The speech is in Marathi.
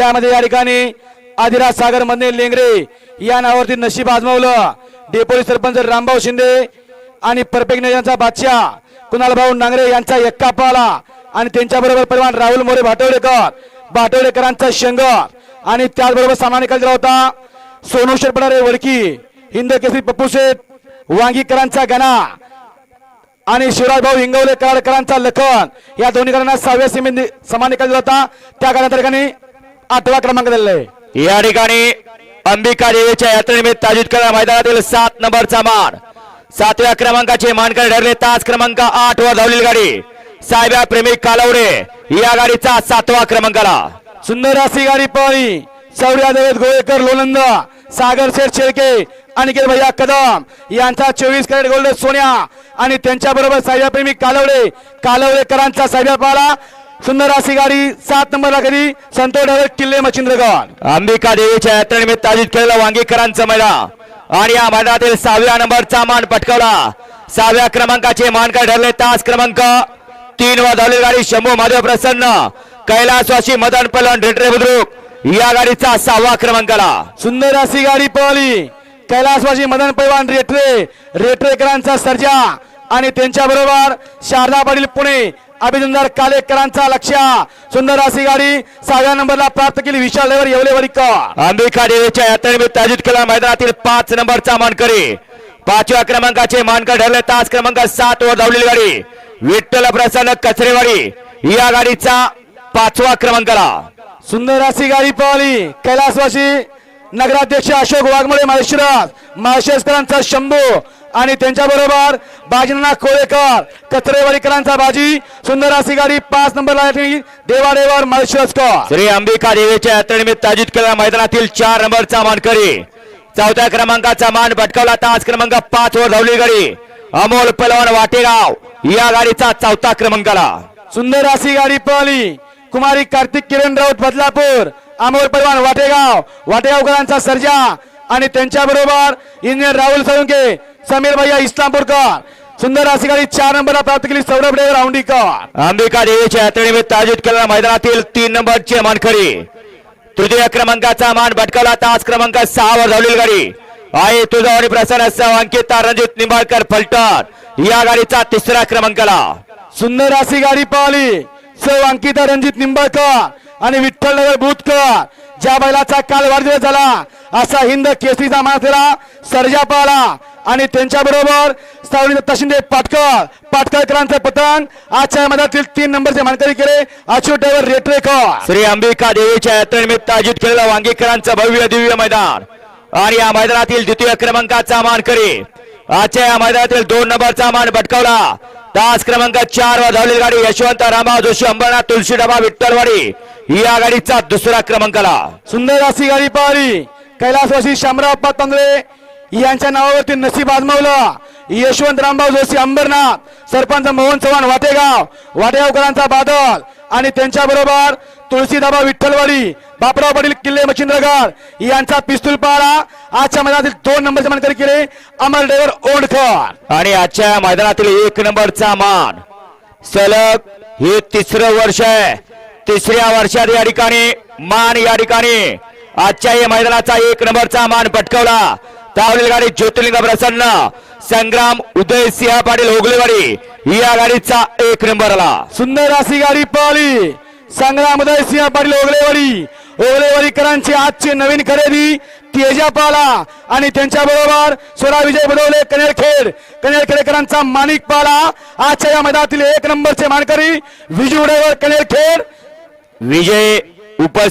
त्यामध्ये या ठिकाणी आदिराज सागरमध्ये लेंगरे या नावावरती नशीब आजमावलं. डेपोली सरपंच रामभाऊ शिंदे आणि परफेक्ट यांचा बादशाह कुणाल भाऊ नांगरे यांचा एक्का पाला. आणि त्यांच्याबरोबर परिवार राहुल मोरे भाटवडेकर भाटवडेकरांचा शंग आणि त्याचबरोबर सामान्य निकाल होता सोनू शेटपडारे वडकी हिंद केसरी पप्पू शेठ वांगीकरांचा गणा आणि शिवराज भाऊ हिंगवले कराडकरांचा लखन. या दोन्ही गाड्यांना सहाव्या सीमेत समान निकाल दिला होता. त्या गाड्या ठिकाणी आठवा क्रमांक दिलेला आहे. या ठिकाणी अंबिका देवीच्या यात्रेनिमित्त आयोजित केलेल्या मैदानातील सात नंबरचा मान. सातव्या क्रमांकाचे मानकर ठरले. तास क्रमांक आठ वर धावलेली गाडी. साहेबा प्रेमी कालवडे या गाडीचा सातवा क्रमांकाला. सुंदर अशी गाडी पळली चौड्या देवेत गोळेकर लोलंद सागर शेठ शेळके अनिकेत भैया कदम यांचा चोवीस कॅरेट गोल्ड सोन्या आणि त्यांच्या बरोबर साहेबप्रेमी कालवडे. कालवडेकरांचा साहेब पाला सुंदर अशी गाडी सात नंबरला कधी संतोष ढाले किल्ले मच्छिंद्रगड अंबिका देवीच्या यात्रेनिमित्त आयोजित केलेलं वांगीकरांचं मैदान. आणि या मैदानातील सहाव्या नंबरचा मान पटकावला. सहाव्या क्रमांकाचे मानकर ठरले. तास क्रमांक तीन वर धावलेली गाडी शंभू महादेव प्रसन्न कैलासवासी मदन पलवण रेटरे बुद्रुक. या गाडीचा सहावा क्रमांकाला सुंदर अशी गाडी पळली. कैलासवासी मदन पैवान रेटरे. रेटरेकरांचा सर्जा. आणि त्यांच्या बरोबर शारदा पाटील पुणे अभिनंदर कालेकरांचा लक्ष सुंदर अशी गाडी सहाव्या नंबरला प्राप्त केली. विशाल लेवर येवलेवाडी का अंबिका देवीच्या यात्रेनिमित्त आयोजित केलेल्या मैदानातील पाच नंबरचा मानकरी. पाचव्या क्रमांकाचे मानकर ठरले. तास क्रमांक सात वर धावलेली गाडी. विठ्ठल प्रसन्न कचरेवाडी. या गाडीचा पाचवा क्रमांकाला. सुंदर अशी गाडी पळली कैलासवासी नगराध्यक्ष अशोक वाघमोडे माळशिरस माळशेसकरांचा शंभू. आणि त्यांच्या बरोबर बाजीनाथ कोळेकर कचरेवाडीकरांचा बाजी सुंदर अशी गाडी पाच नंबरला देवाडेवर माळशिरसकर श्री अंबिका देवीच्या यात्रेनिमित्त आयोजित केलेल्या मैदानातील चार नंबरचा मानकरी चौथ्या क्रमांकाचा मान भटकावला तास क्रमांक पाच वर धावली गाडी. अमोल पलवान वाटेगाव या गाडीचा चौथा क्रमांकाला. सुंदर अशी गाडी पळली. कुमारी कार्तिक किरण राऊत बदलापूर अमोल पैलवान वाटेगाव. वाटेगावकरांचा सर्जा आणि त्यांच्या बरोबर इंजिनियर राहुल सोळंके समीर भैया इस्लामपूरकर सुंदर अशी गाडी चार नंबरला प्राप्त केली सौरभ ड्रायव्हर औंडीकर अंबिका देवीच्या यात्रेनिमित्त आयोजित केलेल्या मैदानातील तीन नंबरचे मानकरी तृतीय क्रमांकाचा मान भटकावला. तास क्रमांक सहा वर धावलेली गाडी आहे. तुझा आणि प्रसन्न सह अंकिता रणजित निंबाळकर फलटण. या गाडीचा तिसऱ्या क्रमांकाला. सुंदर अशी गाडी पळली सौ अंकिता रणजित निंबाळकर आणि विठ्ठल नगर बुतकर ज्या बैलाचा काल वाढदिवस झाला असा हिंद केसरीचा मानसेरा सर्जा पाला आणि त्यांच्या बरोबर सावळी तशिंदे पाटकर पाटकरकरांचं पतंग आजच्या मधातील तीन नंबरचे मानकरी केले अच्युत ड्रायव्हर रेटरेकर श्री अंबिका देवीच्या यात्रेनिमित्त आयोजित केलेलं वांगीकरांचं भव्य दिव्य मैदान. आणि या मैदानातील द्वितीय क्रमांकाचा मानकरी. आजच्या या मैदानातील दोन नंबरचा मान भटकावला. तास क्रमांक चार वर धावलेली गाडी यशवंत रामभाऊ जोशी अंबरनाथ तुळशी डबा विठ्ठलवाडी. या गाडीचा दुसरा क्रमांकाला. सुंदर अशी गाडी पाहिली. कैलासवासी शामरावप्पा तांदळे यांच्या नावावरती नसीब आजमावलं. यशवंत रामभाऊ जोशी अंबरनाथ सरपंच मोहन चव्हाण वाटेगाव वाटेगावकरांचा बादल आणि त्यांच्या बरोबर तुळशीदाबा विठ्ठलवाडी बापराव पाटील किल्ले मच्छिंद्रगड यांचा पिस्तूल पाळा आजच्या मैदानातील दोन नंबरचे मानकरी केले अमर ड्रायव्हर ओंडकर आणि आजच्या मैदानातील एक नंबरचा मान सलग हे तिसरं वर्ष आहे. तिसऱ्या वर्षात या ठिकाणी मान या ठिकाणी. आजच्या या मैदानाचा एक नंबरचा मान पटकावला. तावलेली गाडी ज्योतिर्लिंग प्रसन्न. संग्राम उदय सिंह पाटील होगलेवाडी या गाडीचा एक नंबर आला सुंदर अशी गाडी पळाली. संग्रामदय सिंह पाटील ओगलेवाडी ओगलेवाडीकरांची आजची नवीन खरेदी तेजा पाला आणि त्यांच्या बरोबर सोळा विजय बदवले कनेरखेड कनेरखेडकरांचा माणिक पाला. आजच्या या मैदानातील एक नंबरचे मानकरी विजू ड्रायव्हर कनेरखेड विजय उपस्थित